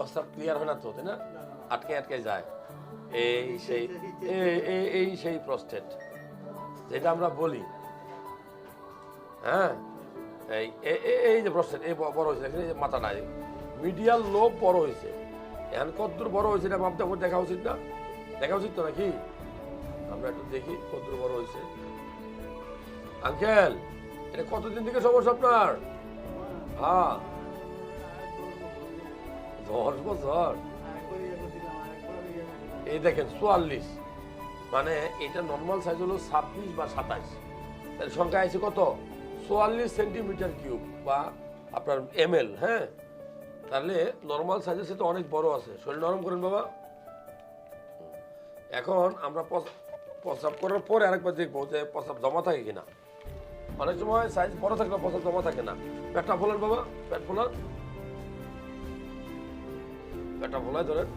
প্রস্তাব ক্লিয়ার হয় না তো, তাই না? আটকে আটকে যায়। এই সেই, এই- এই- সেই প্রস্টেট যেটা আমরা বলি হ্যাঁ? এই এই যে প্রস্টেট এই বড় হয়েছে এখানে মাথা নাই। মিডিয়াল লোভ বড় হয়েছে। এখন কতদূর বড় হয়েছে না আমার দেখা উচিত না? দেখা উচিত তো নাকি? আমরা একটু দেখি কতদূর বড় হয়েছে। আঙ্কেল, এটা কতদিন থেকে সমস্যা আপনার? হ্যাঁ। দশ বছর। এই দেখেন, চুয়াল্লিশ। মানে এটা নর্মাল সাইজ হলো ছাব্বিশ বা সাতাইশ। তাহলে সংখ্যা আছে কত? চুয়াল্লিশ সেন্টিমিটার কিউব বা আপনার এম হ্যাঁ? তাহলে নর্মাল সাইজের সাথে অনেক বড় আছে। শরীর নরম করেন বাবা। এখন আমরা প্রস্রাব করার পরে আরেকবার দেখব যে প্রস্রাব জমা থাকে কিনা। অনেক সময় সাইজ বড় থাকলে প্রস্রাব জমা থাকে না। পেটটা ফোলান বাবা, পেট ফোলান। পেটটা ভোলায় ধরেন।